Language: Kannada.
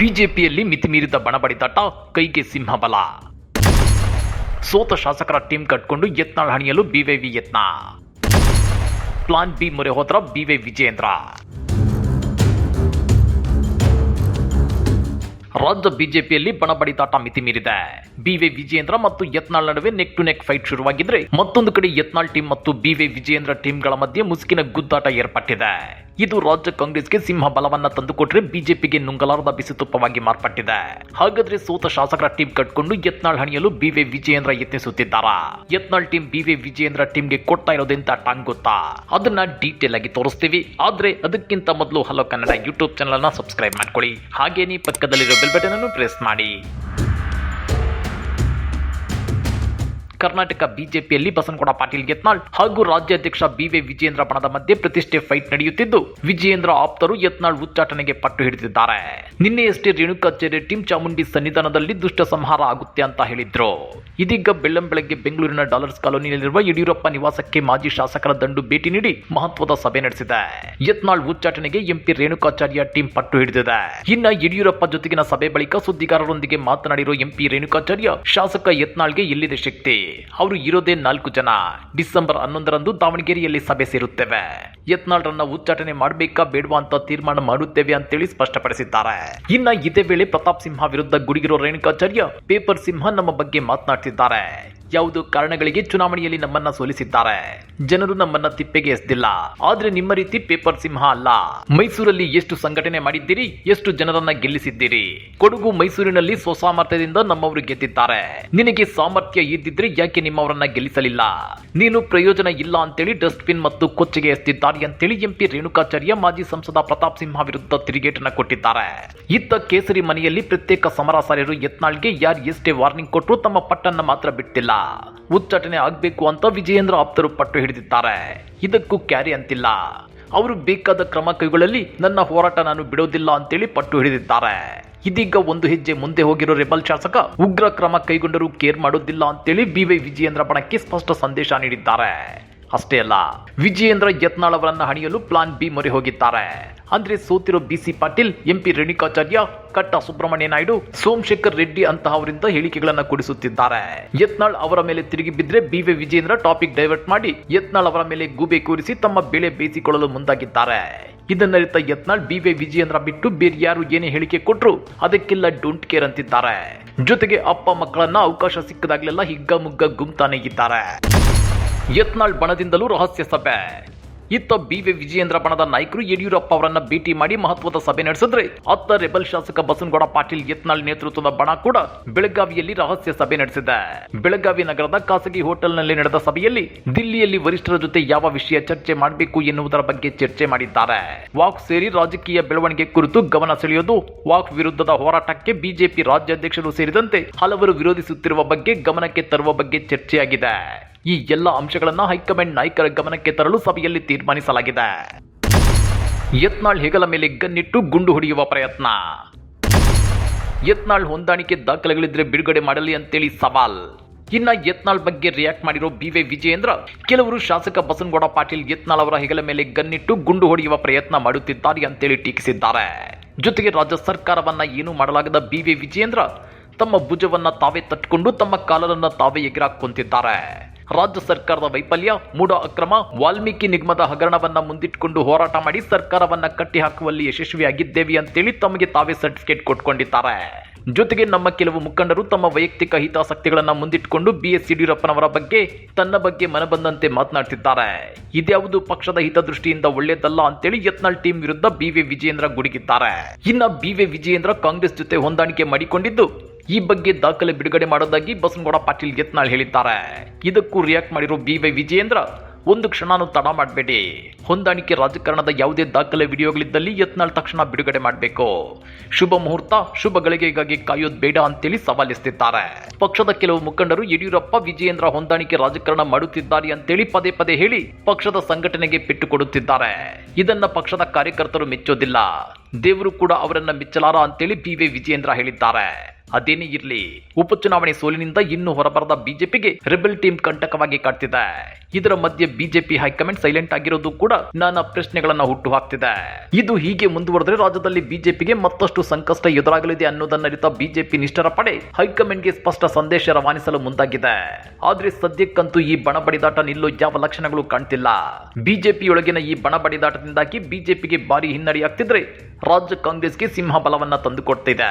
ಬಿಜೆಪಿಯಲ್ಲಿ ಮಿತಿಮೀರಿದ ಬಣಬಡಿದಾಟ ಕೈಗೆ ಸಿಂಹಬಲ. ಸೋತ ಶಾಸಕರ ಟೀಮ್ ಕಟ್ಕೊಂಡು ಯತ್ನಾಳ್ ಹಣಿಯಲು ಬಿವೈವಿ ಯತ್ನ. ಪ್ಲಾನ್ ಬಿ ಮೊರೆ ಹೋದ್ರ ಬಿವೈ ವಿಜೇಂದ್ರ ರಾಜ್ಯ ಬಿಜೆಪಿಯಲ್ಲಿ ಬಣಬಡಿದಾಟ ಮಿತಿ ಮೀರಿದೆ ಬಿವೈ ವಿಜೇಂದ್ರ ಮತ್ತು ಯತ್ನಾಳ್ ನಡುವೆ ನೆಕ್ ಟು ನೆಕ್ ಫೈಟ್ ಶುರುವಾಗಿದ್ರೆ ಮತ್ತೊಂದು ಕಡೆ ಯತ್ನಾಳ್ ಟೀಮ್ ಮತ್ತು ಬಿವೈ ವಿಜೇಂದ್ರ ಟೀಮ್ಗಳ ಮಧ್ಯೆ ಮುಸುಕಿನ ಗುದ್ದಾಟ ಏರ್ಪಟ್ಟಿದೆ. ಇದು ರಾಜ್ಯ ಕಾಂಗ್ರೆಸ್ಗೆ ಸಿಂಹ ಬಲವನ್ನ ತಂದುಕೊಟ್ರೆ ಬಿಜೆಪಿಗೆ ನುಂಗಲಾರದ ಬಿಸಿತುಪ್ಪವಾಗಿ ಮಾರ್ಪಟ್ಟಿದೆ. ಹಾಗಾದ್ರೆ ಸೋತ ಶಾಸಕರ ಟೀಮ್ ಕಟ್ಕೊಂಡು ಯತ್ನಾಳ್ ಹಣಿಯಲು ಬಿವಿ ವಿಜಯೇಂದ್ರ ಯತ್ನಿಸುತ್ತಿದ್ದಾರ? ಯತ್ನಾಳ್ ಟೀಮ್ ಬಿವೆ ವಿಜಯೇಂದ್ರ ಟೀಮ್ಗೆ ಕೊಡ್ತಾ ಇರೋದೆಂತ ಟಾಂಗ್ ಗೊತ್ತಾ? ಅದನ್ನ ಡೀಟೇಲ್ ಆಗಿ ತೋರಿಸ್ತೀವಿ. ಆದ್ರೆ ಅದಕ್ಕಿಂತ ಮೊದಲು ಹಲೋ ಕನ್ನಡ ಯೂಟ್ಯೂಬ್ ಚಾನಲ್ ಅನ್ನ ಸಬ್ಸ್ಕ್ರೈಬ್ ಮಾಡ್ಕೊಳ್ಳಿ. ಹಾಗೇನೇ ಪಕ್ಕದಲ್ಲಿರೋ ಬೆಲ್ ಬಟನ್ ಅನ್ನು ಪ್ರೆಸ್ ಮಾಡಿ. ಕರ್ನಾಟಕ ಬಿಜೆಪಿಯಲ್ಲಿ ಬಸನಗೌಡ ಪಾಟೀಲ್ ಯತ್ನಾಳ್ ಹಾಗೂ ರಾಜ್ಯಾಧ್ಯಕ್ಷ ಬಿವೈ ವಿಜೇಂದ್ರ ಬಣದ ಮಧ್ಯೆ ಪ್ರತಿಷ್ಠೆ ಫೈಟ್ ನಡೆಯುತ್ತಿದ್ದು, ವಿಜಯೇಂದ್ರ ಆಪ್ತರು ಯತ್ನಾಳ್ ಉಚ್ಚಾಟನೆಗೆ ಪಟ್ಟು ಹಿಡಿದಿದ್ದಾರೆ. ನಿನ್ನೆಯಷ್ಟೇ ರೇಣುಕಾಚಾರ್ಯ ಟೀಂ ಚಾಮುಂಡಿ ಸನ್ನಿಧಾನದಲ್ಲಿ ದುಷ್ಟ ಸಂಹಾರ ಆಗುತ್ತೆ ಅಂತ ಹೇಳಿದ್ರು. ಇದೀಗ ಬೆಳ್ಳಂ ಬೆಳಗ್ಗೆ ಬೆಂಗಳೂರಿನ ಡಾಲರ್ಸ್ ಕಾಲೋನಿಯಲ್ಲಿರುವ ಯಡಿಯೂರಪ್ಪ ನಿವಾಸಕ್ಕೆ ಮಾಜಿ ಶಾಸಕರ ದಂಡು ಭೇಟಿ ನೀಡಿ ಮಹತ್ವದ ಸಭೆ ನಡೆಸಿದೆ. ಯತ್ನಾಳ್ ಉಚ್ಚಾಟನೆಗೆ ಎಂಪಿ ರೇಣುಕಾಚಾರ್ಯ ಟೀಂ ಪಟ್ಟು ಹಿಡಿದಿದೆ. ಇನ್ನ ಯಡಿಯೂರಪ್ಪ ಜೊತೆಗಿನ ಸಭೆ ಬಳಿಕ ಸುದ್ದಿಗಾರರೊಂದಿಗೆ ಮಾತನಾಡಿರುವ ಎಂಪಿ ರೇಣುಕಾಚಾರ್ಯ ಶಾಸಕ ಯತ್ನಾಳ್ಗೆ ಎಲ್ಲಿದೆ ಶಕ್ತಿ. ಅವರು ಇರೋದೇ ನಾಲ್ಕು ಜನ. ಡಿಸೆಂಬರ್ ಹನ್ನೊಂದರಂದು ದಾವಣಗೆರೆಯಲ್ಲಿ ಸಭೆ ಸೇರುತ್ತೇವೆ. ಯತ್ನಾಳ್ರನ್ನ ಉಚ್ಚಾಟನೆ ಮಾಡಬೇಕಾ ಬೇಡವಾ ಅಂತ ತೀರ್ಮಾನ ಮಾಡುತ್ತೇವೆ ಅಂತೇಳಿ ಸ್ಪಷ್ಟಪಡಿಸಿದ್ದಾರೆ. ಇನ್ನ ಇದೇ ವೇಳೆ ಪ್ರತಾಪ್ ಸಿಂಹ ವಿರುದ್ಧ ಗುಡಿಗಿರೋ ರೇಣುಕಾಚಾರ್ಯ, ಪೇಪರ್ ಸಿಂಹ ನಮ್ಮ ಬಗ್ಗೆ ಮಾತನಾಡ್ತಿದ್ದಾರೆ. ಯಾವುದೋ ಕಾರಣಗಳಿಗೆ ಚುನಾವಣೆಯಲ್ಲಿ ನಮ್ಮನ್ನ ಸೋಲಿಸಿದ್ದಾರೆ? ಜನರು ನಮ್ಮನ್ನ ತಿಪ್ಪೆಗೆ ಎಸ್ದಿಲ್ಲ. ಆದ್ರೆ ನಿಮ್ಮ ರೀತಿ ಪೇಪರ್ ಸಿಂಹ ಅಲ್ಲ. ಮೈಸೂರಲ್ಲಿ ಎಷ್ಟು ಸಂಘಟನೆ ಮಾಡಿದ್ದೀರಿ, ಎಷ್ಟು ಜನರನ್ನ ಗೆಲ್ಲಿಸಿದ್ದೀರಿ? ಕೊಡಗು ಮೈಸೂರಿನಲ್ಲಿ ಸ್ವಸಾಮರ್ಥ್ಯದಿಂದ ನಮ್ಮವರು ಗೆದ್ದಿದ್ದಾರೆ. ನಿನಗೆ ಸಾಮರ್ಥ್ಯ ಇದ್ದಿದ್ರೆ ಯಾಕೆ ನಿಮ್ಮವರನ್ನ ಗೆಲ್ಲಿಸಲಿಲ್ಲ? ನೀನು ಪ್ರಯೋಜನ ಇಲ್ಲ ಅಂತೇಳಿ ಡಸ್ಟ್ಬಿನ್ ಮತ್ತು ಕೊಚ್ಚಿಗೆ ಎಸ್ತಿದ್ದಾರೆ ಅಂತೇಳಿ ಎಂಪಿ ರೇಣುಕಾಚಾರ್ಯ, ಮಾಜಿ ಸಂಸದ ಪ್ರತಾಪ್ ಸಿಂಹ ವಿರುದ್ಧ ತಿರುಗೇಟನ್ನ ಕೊಟ್ಟಿದ್ದಾರೆ. ಇತ್ತ ಕೇಸರಿ ಮನೆಯಲ್ಲಿ ಪ್ರತ್ಯೇಕ ಸಮರಾಸಾರ್ಯರು ಯತ್ನಾಳ್ಗೆ ಯಾರು ಎಷ್ಟೇ ವಾರ್ನಿಂಗ್ ಕೊಟ್ಟರು ತಮ್ಮ ಪಟ್ಟನ್ನ ಮಾತ್ರ ಬಿಟ್ಟಿಲ್ಲ. ಉಚ್ಚಾಟನೆ ಆಗ್ಬೇಕು ಅಂತ ವಿಜಯೇಂದ್ರ ಆಪ್ತರು ಪಟ್ಟು ಹಿಡಿದಿದ್ದಾರೆ. ಇದಕ್ಕೂ ಕ್ಯಾರಿ ಅಂತಿಲ್ಲ. ಅವರು ಬೇಕಾದ ಕ್ರಮ ಕೈಗೊಳ್ಳಲಿ, ನನ್ನ ಹೋರಾಟ ನಾನು ಬಿಡೋದಿಲ್ಲ ಅಂತೇಳಿ ಪಟ್ಟು ಹಿಡಿದಿದ್ದಾರೆ. ಇದೀಗ ಒಂದು ಹೆಜ್ಜೆ ಮುಂದೆ ಹೋಗಿರೋ ರೆಬಲ್ ಶಾಸಕ ಉಗ್ರ ಕ್ರಮ ಕೈಗೊಂಡರೂ ಕೇರ್ ಮಾಡೋದಿಲ್ಲ ಅಂತೇಳಿ ಬಿವೈ ವಿಜಯೇಂದ್ರ ಬಣಕ್ಕೆ ಸ್ಪಷ್ಟ ಸಂದೇಶ ನೀಡಿದ್ದಾರೆ. ಅಷ್ಟೇ ಅಲ್ಲ, ವಿಜಯೇಂದ್ರ ಯತ್ನಾಳ್ ಅವರನ್ನ ಹಣಿಯಲು ಪ್ಲಾನ್ ಬಿ ಮೊರೆ ಹೋಗಿದ್ದಾರೆ. ಅಂದ್ರೆ ಸೋತಿರೋ ಬಿಸಿ ಪಾಟೀಲ್ ಎಂಪಿ ರೇಣುಕಾಚಾರ್ಯ, ಕಟ್ಟ ಸುಬ್ರಹ್ಮಣ್ಯ ನಾಯ್ಡು, ಸೋಮಶೇಖರ್ ರೆಡ್ಡಿ ಅಂತಹವರಿಂದ ಹೇಳಿಕೆಗಳನ್ನ ಕೊಡಿಸುತ್ತಿದ್ದಾರೆ. ಯತ್ನಾಳ್ ಅವರ ಮೇಲೆ ತಿರುಗಿ ಬಿದ್ರೆ ಬಿವೈ ವಿಜೇಂದ್ರ ಟಾಪಿಕ್ ಡೈವರ್ಟ್ ಮಾಡಿ ಯತ್ನಾಳ್ ಅವರ ಮೇಲೆ ಗೂಬೆ ಕೂರಿಸಿ ತಮ್ಮ ಬೆಳೆ ಬೇಯಿಸಿಕೊಳ್ಳಲು ಮುಂದಾಗಿದ್ದಾರೆ. ಇದನ್ನರಿತ ಯತ್ನಾಳ್ ಬಿ ವಿ ವಿಜಯೇಂದ್ರ ಬಿಟ್ಟು ಬೇರೆ ಯಾರು ಏನೇ ಹೇಳಿಕೆ ಕೊಟ್ರು ಅದಕ್ಕೆಲ್ಲ ಡೋಂಟ್ ಕೇರ್ ಅಂತಿದ್ದಾರೆ. ಜೊತೆಗೆ ಅಪ್ಪ ಮಕ್ಕಳನ್ನ ಅವಕಾಶ ಸಿಕ್ಕದಾಗ್ಲೆಲ್ಲ ಹಿಗ್ಗ ಮುಗ್ಗ ಗುಮ್ತಾನೆ ಇದ್ದಾರೆ. ಯತ್ನಾಳ್ ಬಣದಿಂದಲೂ ರಹಸ್ಯ ಸಭೆ. ಇತ್ತ ಬಿವಿ ವಿಜಯೇಂದ್ರ ಬಣದ ನಾಯಕರು ಯಡಿಯೂರಪ್ಪ ಅವರನ್ನ ಭೇಟಿ ಮಾಡಿ ಮಹತ್ವದ ಸಭೆ ನಡೆಸಿದ್ರೆ. ಅತ್ತ ರೆಬಲ್ ಶಾಸಕ ಬಸನಗೌಡ ಪಾಟೀಲ್ ಯತ್ನಾಳ್ ನೇತೃತ್ವದ ಬಣ ಕೂಡ ಬೆಳಗಾವಿಯಲ್ಲಿ ರಹಸ್ಯ ಸಭೆ ನಡೆಸಿದೆ. ಬೆಳಗಾವಿ ನಗರದ ಖಾಸಗಿ ಹೋಟೆಲ್ನಲ್ಲಿ ನಡೆದ ಸಭೆಯಲ್ಲಿ ದಿಲ್ಲಿಯಲ್ಲಿ ವರಿಷ್ಠರ ಜೊತೆ ಯಾವ ವಿಷಯ ಚರ್ಚೆ ಮಾಡಬೇಕು ಎನ್ನುವುದರ ಬಗ್ಗೆ ಚರ್ಚೆ ಮಾಡಿದ್ದಾರೆ. ವಾಕ್ ಸೇರಿ ರಾಜಕೀಯ ಬೆಳವಣಿಗೆ ಕುರಿತು ಗಮನ ಸೆಳೆಯೋದು, ವಾಕ್ ವಿರುದ್ಧದ ಹೋರಾಟಕ್ಕೆ ಬಿಜೆಪಿ ರಾಜ್ಯಾಧ್ಯಕ್ಷರು ಸೇರಿದಂತೆ ಹಲವರು ವಿರೋಧಿಸುತ್ತಿರುವ ಬಗ್ಗೆ ಗಮನಕ್ಕೆ ತರುವ ಬಗ್ಗೆ ಚರ್ಚೆಯಾಗಿದೆ. ಈ ಎಲ್ಲ ಅಂಶಗಳನ್ನ ಹೈಕಮಾಂಡ್ ನಾಯಕರ ಗಮನಕ್ಕೆ ತರಲು ಸಭೆಯಲ್ಲಿ ತೀರ್ಮಾನಿಸಲಾಗಿದೆ. ಯತ್ನಾಳ್ ಹೆಗಲ ಮೇಲೆ ಗನ್ನಿಟ್ಟು ಗುಂಡು ಹೊಡೆಯುವ ಪ್ರಯತ್ನ. ಯತ್ನಾಳ್ ಹೊಂದಾಣಿಕೆ ದಾಖಲೆಗಳಿದ್ರೆ ಬಿಡುಗಡೆ ಮಾಡಲಿ ಅಂತೇಳಿ ಸವಾಲ್. ಇನ್ನ ಯತ್ನಾಳ್ ಬಗ್ಗೆ ರಿಯಾಕ್ಟ್ ಮಾಡಿರೋ ಬಿವೈ ವಿಜಯೇಂದ್ರ, ಕೆಲವರು ಶಾಸಕ ಬಸನಗೌಡ ಪಾಟೀಲ್ ಯತ್ನಾಳ್ ಅವರ ಹೆಗಲ ಮೇಲೆ ಗನ್ನಿಟ್ಟು ಗುಂಡು ಹೊಡೆಯುವ ಪ್ರಯತ್ನ ಮಾಡುತ್ತಿದ್ದಾರೆ ಅಂತೇಳಿ ಟೀಕಿಸಿದ್ದಾರೆ. ಜೊತೆಗೆ ರಾಜ್ಯ ಸರ್ಕಾರವನ್ನ ಏನು ಮಾಡಲಾಗದ ಬಿವೈ ವಿಜಯೇಂದ್ರ ತಮ್ಮ ಭುಜವನ್ನ ತಾವೇ ತಟ್ಕೊಂಡು ತಮ್ಮ ಕಾಲರನ್ನ ತಾವೇ ಎಗರಾಕೊಂತಿದ್ದಾರೆ ರಾಜ್ಯ ಸರ್ಕಾರದ ವೈಫಲ್ಯ, ಮೂಡ ಅಕ್ರಮ, ವಾಲ್ಮೀಕಿ ನಿಗಮದ ಹಗರಣವನ್ನು ಮುಂದಿಟ್ಟುಕೊಂಡು ಹೋರಾಟ ಮಾಡಿ ಸರ್ಕಾರವನ್ನ ಕಟ್ಟಿ ಹಾಕುವಲ್ಲಿ ಯಶಸ್ವಿಯಾಗಿದ್ದೇವೆ ಅಂತೇಳಿ ತಮಗೆ ತಾವೇ ಸರ್ಟಿಫಿಕೇಟ್ ಕೊಟ್ಕೊಂಡಿದ್ದಾರೆ. ಜೊತೆಗೆ ನಮ್ಮ ಕೆಲವು ಮುಖಂಡರು ತಮ್ಮ ವೈಯಕ್ತಿಕ ಹಿತಾಸಕ್ತಿಗಳನ್ನು ಮುಂದಿಟ್ಟುಕೊಂಡು ಬಿ ಎಸ್ ಯಡಿಯೂರಪ್ಪನವರ ಬಗ್ಗೆ, ತನ್ನ ಬಗ್ಗೆ ಮನಬಂದಂತೆ ಮಾತನಾಡ್ತಿದ್ದಾರೆ. ಇದ್ಯಾವುದು ಪಕ್ಷದ ಹಿತದೃಷ್ಟಿಯಿಂದ ಒಳ್ಳೆಯದಲ್ಲ ಅಂತೇಳಿ ಯತ್ನಾಳ್ ಟೀಮ್ ವಿರುದ್ಧ ಬಿ ವಿ ವಿಜಯೇಂದ್ರ ಗುಡುಗಿದ್ದಾರೆ. ಇನ್ನ ಬಿ ವಿ ವಿಜಯೇಂದ್ರ ಕಾಂಗ್ರೆಸ್ ಜೊತೆ ಹೊಂದಾಣಿಕೆ ಮಾಡಿಕೊಂಡಿದ್ದು ಈ ಬಗ್ಗೆ ದಾಖಲೆ ಬಿಡುಗಡೆ ಮಾಡೋದಾಗಿ ಬಸನಗೌಡ ಪಾಟೀಲ್ ಯತ್ನಾಳ್ ಹೇಳಿದ್ದಾರೆ. ಇದಕ್ಕೂ ರಿಯಾಕ್ಟ್ ಮಾಡಿರೋ ಬಿ ವೈ ವಿಜಯೇಂದ್ರ, ಒಂದು ಕ್ಷಣನೂ ತಡ ಮಾಡಬೇಡಿ. ಹೊಂದಾಣಿಕೆ ರಾಜಕಾರಣದ ಯಾವುದೇ ದಾಖಲೆ ವಿಡಿಯೋಗಳಿದ್ದಲ್ಲಿ ಯತ್ನಾಳ್ ತಕ್ಷಣ ಬಿಡುಗಡೆ ಮಾಡಬೇಕು. ಶುಭ ಮುಹೂರ್ತ, ಶುಭ ಗಳಿಗೆಗಾಗಿ ಕಾಯೋದು ಬೇಡ ಅಂತೇಳಿ ಸವಾಲಿಸ್ತಿದ್ದಾರೆ ಪಕ್ಷದ ಕೆಲವು ಮುಖಂಡರು ಯಡಿಯೂರಪ್ಪ, ವಿಜಯೇಂದ್ರ ಹೊಂದಾಣಿಕೆ ರಾಜಕಾರಣ ಮಾಡುತ್ತಿದ್ದಾರೆ ಅಂತೇಳಿ ಪದೇ ಪದೇ ಹೇಳಿ ಪಕ್ಷದ ಸಂಘಟನೆಗೆ ಪೆಟ್ಟು ಕೊಡುತ್ತಿದ್ದಾರೆ. ಇದನ್ನ ಪಕ್ಷದ ಕಾರ್ಯಕರ್ತರು ಮೆಚ್ಚೋದಿಲ್ಲ. ದೇವರು ಕೂಡ ಅವರನ್ನ ಮೆಚ್ಚಲಾರ ಅಂತೇಳಿ ಬಿ ವಿ ವಿಜಯೇಂದ್ರ ಹೇಳಿದ್ದಾರೆ. ಅದೇನೇ ಇರಲಿ, ಉಪಚುನಾವಣೆ ಸೋಲಿನಿಂದ ಇನ್ನು ಹೊರಬರದ ಬಿಜೆಪಿಗೆ ರೆಬೆಲ್ ಟೀಮ್ ಕಂಟಕವಾಗಿ ಕಾಡ್ತಿದೆ. ಇದರ ಮಧ್ಯೆ ಬಿಜೆಪಿ ಹೈಕಮಾಂಡ್ ಸೈಲೆಂಟ್ ಆಗಿರೋದು ಕೂಡ ನಾನಾ ಪ್ರಶ್ನೆಗಳನ್ನ ಹುಟ್ಟು ಹಾಕ್ತಿದೆ ಇದು ಹೀಗೆ ಮುಂದುವರೆದ್ರೆ ರಾಜ್ಯದಲ್ಲಿ ಬಿಜೆಪಿಗೆ ಮತ್ತಷ್ಟು ಸಂಕಷ್ಟ ಎದುರಾಗಲಿದೆ ಅನ್ನೋದನ್ನರಿತ ಬಿಜೆಪಿ ನಿಷ್ಠರ ಪಡೆ ಹೈಕಮಾಂಡ್ಗೆ ಸ್ಪಷ್ಟ ಸಂದೇಶ ರವಾನಿಸಲು ಮುಂದಾಗಿದೆ. ಆದ್ರೆ ಸದ್ಯಕ್ಕಂತೂ ಈ ಬಣ ಬಡಿದಾಟ ನಿಲ್ಲೋ ಯಾವ ಲಕ್ಷಣಗಳು ಕಾಣ್ತಿಲ್ಲ. ಬಿಜೆಪಿಯೊಳಗಿನ ಈ ಬಣ ಬಡಿದಾಟದಿಂದಾಗಿ ಬಿಜೆಪಿಗೆ ಭಾರಿ ಹಿನ್ನಡೆಯಾಗ್ತಿದ್ರೆ ರಾಜ್ಯ ಕಾಂಗ್ರೆಸ್ಗೆ ಸಿಂಹ ಬಲವನ್ನ ತಂದುಕೊಡ್ತಿದೆ.